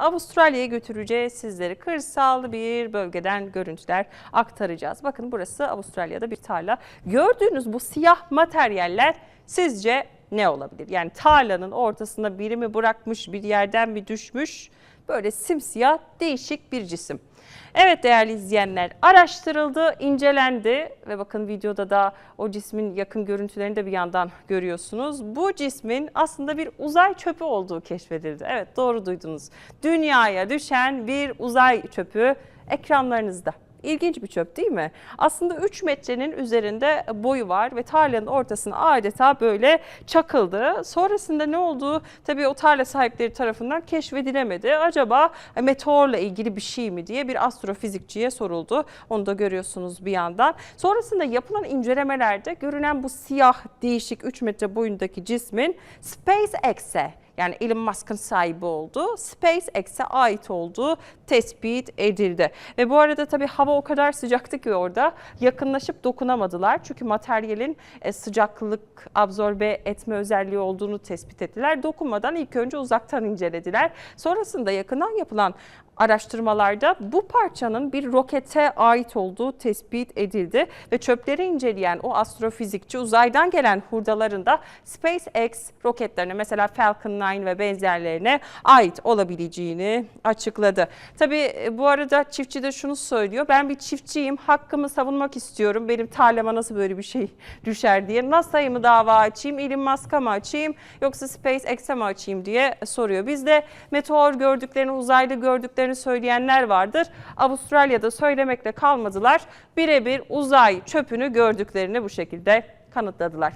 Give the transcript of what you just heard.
Avustralya'ya götüreceğiz sizleri. Kırsal bir bölgeden görüntüler aktaracağız. Bakın burası Avustralya'da bir tarla. Gördüğünüz bu siyah materyaller sizce ne olabilir? Yani tarlanın ortasında biri mi bırakmış, bir yerden mi düşmüş? Böyle simsiyah değişik bir cisim. Evet değerli izleyenler araştırıldı, incelendi ve bakın videoda da o cismin yakın görüntülerini de bir yandan görüyorsunuz. Bu cismin aslında bir uzay çöpü olduğu keşfedildi. Evet doğru duydunuz. Dünyaya düşen bir uzay çöpü ekranlarınızda. İlginç bir çöp değil mi? Aslında 3 metrenin üzerinde boyu var ve tarlanın ortasına adeta böyle çakıldı. Sonrasında ne olduğu tabii o tarla sahipleri tarafından keşfedilemedi. Acaba meteorla ilgili bir şey mi diye bir astrofizikçiye soruldu. Onu da görüyorsunuz bir yandan. Sonrasında yapılan incelemelerde görünen bu siyah değişik 3 metre boyundaki cismin SpaceX'e yani Elon Musk'ın sahibi olduğu SpaceX'e ait olduğu tespit edildi. Ve bu arada tabii hava o kadar sıcaktı ki orada yakınlaşıp dokunamadılar. Çünkü materyalin e, sıcaklık absorbe etme özelliği olduğunu tespit ettiler. Dokunmadan ilk önce uzaktan incelediler. Sonrasında yakından yapılan araştırmalarda bu parçanın bir rokete ait olduğu tespit edildi ve çöpleri inceleyen o astrofizikçi uzaydan gelen hurdaların da SpaceX roketlerine mesela Falcon 9 ve benzerlerine ait olabileceğini açıkladı. Tabii e, bu arada çiftçi de şunu söylüyor. Ben bir çiftçiyim. Hakkımı savunmak istiyorum. Benim tarlama nasıl böyle bir şey düşer diye. NASA'yı mı dava açayım, Elon Musk'a mı açayım yoksa SpaceX'e mi açayım diye soruyor. Biz de meteor gördüklerini, uzaylı gördüklerini söyleyenler vardır. Avustralya'da söylemekle kalmadılar. Birebir uzay çöpünü gördüklerini bu şekilde kanıtladılar.